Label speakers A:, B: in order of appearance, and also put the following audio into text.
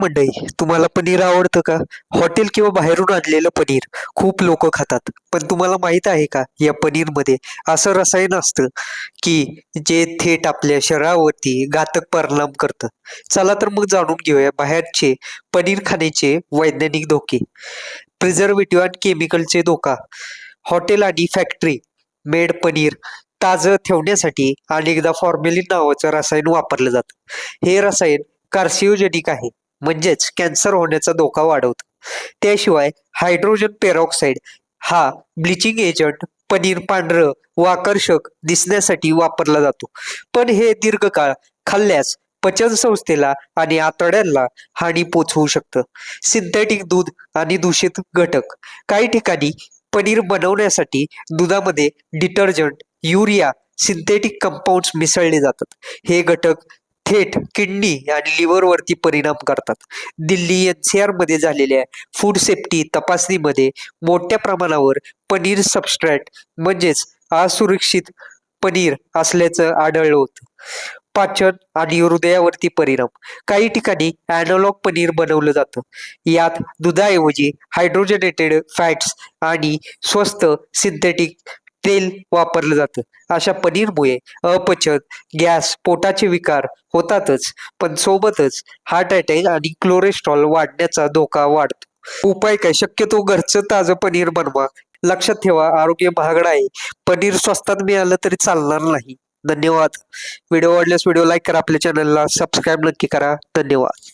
A: मंडई तुम्हाला पनीर आवडतं का? हॉटेल किंवा बाहेरून आणलेलं पनीर खूप लोक खातात. पण तुम्हाला माहीत आहे का या पनीरमध्ये असं रसायन असतं की जे थेट आपल्या शरीरावरती घातक परिणाम करतं. चला तर मग जाणून घेऊया बाहेरचे पनीर खाण्याचे वैज्ञानिक धोके. प्रिझर्वेटिव्ह आणि केमिकलचे धोका. हॉटेल आणि फॅक्टरी मेड पनीर ताजं ठेवण्यासाठी अनेकदा फॉर्मेलिन नावाचं रसायन वापरलं जातं. हे रसायन कार्सिओजेनिक आहे. म्हणजेच कॅन्सर होण्याचा धोका वाढवतं. त्याशिवाय हायड्रोजन पेरॉक्साईड हा ब्लिचिंग एजंट पनीर पांढरं व आकर्षक दिसण्यासाठी वापरला जातो. पण हे दीर्घकाळ खाल्ल्यास पचन संस्थेला आणि आतड्यांना हानी पोचवू शकतं. सिंथेटिक दूध आणि दूषित घटक. काही ठिकाणी पनीर बनवण्यासाठी दुधामध्ये डिटर्जंट युरिया सिंथेटिक कंपाऊंड्स मिसळले जातात. हे घटक थेट किडनी आणि लिव्हरवरती परिणाम करतात. दिल्ली एनसीआरमध्ये झालेल्या फूड सेफ्टी तपासणीमध्ये मोठ्या प्रमाणावर पनीर सबस्ट्रॅट म्हणजेच असुरक्षित पनीर असल्याचं आढळलं होतं. पाचन आणि हृदयावरती परिणाम. काही ठिकाणी अॅनालॉग पनीर बनवलं जातं. यात दुधाऐवजी हायड्रोजनेटेड फॅट्स आणि स्वस्त सिंथेटिक तेल वापरलं जातं. अशा पनीरमुळे अपचन गॅस पोटाचे विकार होतातच पण सोबतच हार्ट अटॅक आणि क्लोरेस्ट्रॉल वाढण्याचा धोका वाढतो. उपाय काय? शक्यतो घरचं ताजं पनीर बनवा. लक्षात ठेवा आरोग्य महागडा आहे. पनीर स्वस्तात मिळालं तरी चालणार नाही. धन्यवाद. व्हिडिओ आवडल्यास व्हिडिओ लाईक करा आपल्या चॅनलला सबस्क्राईब नक्की करा. धन्यवाद.